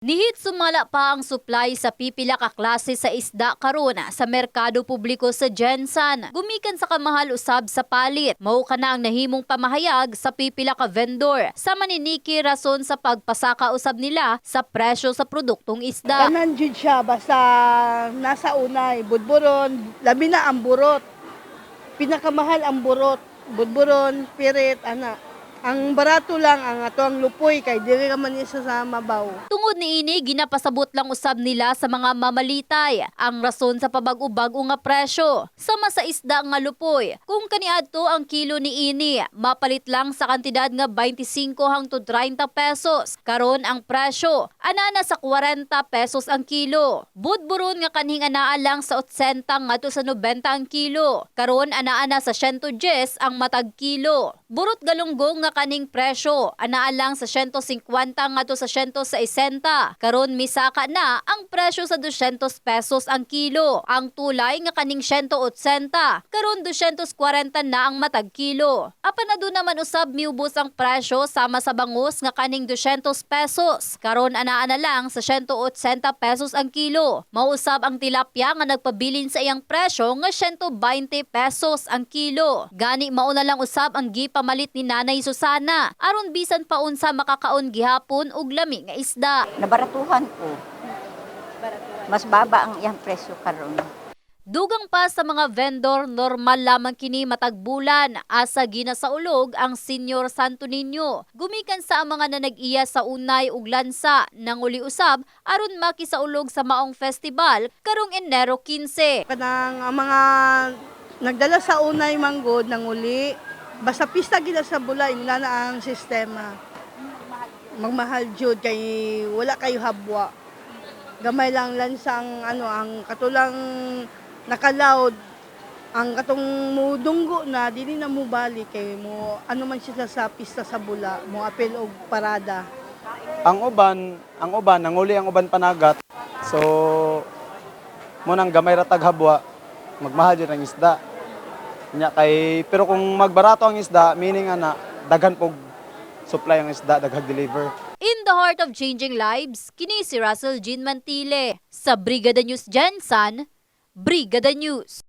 Nihit sumala pa ang supply sa pipila ka klase sa isda karon sa merkado publiko sa Jensan. Gumikan sa kamahal usab sa palit. Mao ka na ang nahimong pamahayag sa pipila ka vendor. Sa maniniki rason sa pagpasaka usab nila sa presyo sa produktong isda. Kanan jud siya basta nasa unay budburon labi na ang burot. Pinakamahal ang burot, budburon, pirit, ana. Ang barato lang ang ato ang lupoy kay dili ka man isa sa mabaw. Tungod ni ini ginapasabot lang usab nila sa mga mamalitay ang rason sa pabag-ubag nga presyo. Sama sa isda nga lupoy, kung kaniadto ang kilo ni ini, mapalit lang sa kantidad nga 25 hangtod 30 pesos. Karon ang presyo, anana sa 40 pesos ang kilo. Budburon nga kanhing anaa lang sa 80 ngadto sa 90 ang kilo. Karon anaa na sa 110 ang matag kilo. Burot galunggong nga kaning presyo, anaa lang sa 150 ngadto sa 160. Karon misaka na ang presyo sa 200 pesos ang kilo. Ang tulay nga kaning 180, karon 240 na ang matag kilo. Apan na doon naman usab miubos ang presyo sama sa bangus nga kaning 200 pesos. Karon anaa na lang sa 180 pesos ang kilo. Mausab ang tilapia nga nagpabilin sa iyang presyo nga 120 pesos ang kilo. Gani mauna lang usab ang gipamalit ni Nanay Susana aron bisan pa unsa makakaon gihapon og lami nga isda. Nabaratuhan ko. Mas baba ang iyang presyo karon. Dugang pa sa mga vendor, normal lamang kini matagbulan asa ginasaulog ang Senior Santo Niño. Gumikan sa mga nanag-iya sa unay ug lansa nang uli usab aron makisaulog sa maong festival karong Enero 15. Kanang ang mga nagdala sa unay manggod nang uli basta pista gila sa bulay ina na ang sistema. Magmahal jud kay wala kayo habwa. Gamay lang lansang ano ang katulang nakalaod ang katong mudunggo na dili na mo balik kay mo ano man siya sa pista sa bula mo apel og parada ang uban, ang uban, nanguli ang uban panagat. So, mo nang gamay ra tag habwa, magmahal jud ang isda. Nya kay pero kung magbarato ang isda, meaning ana daghan pog supply ang isda daghag deliver. In the heart of changing lives, kini si Russell Jean Mantile sa Brigada News Jensen, Brigada News.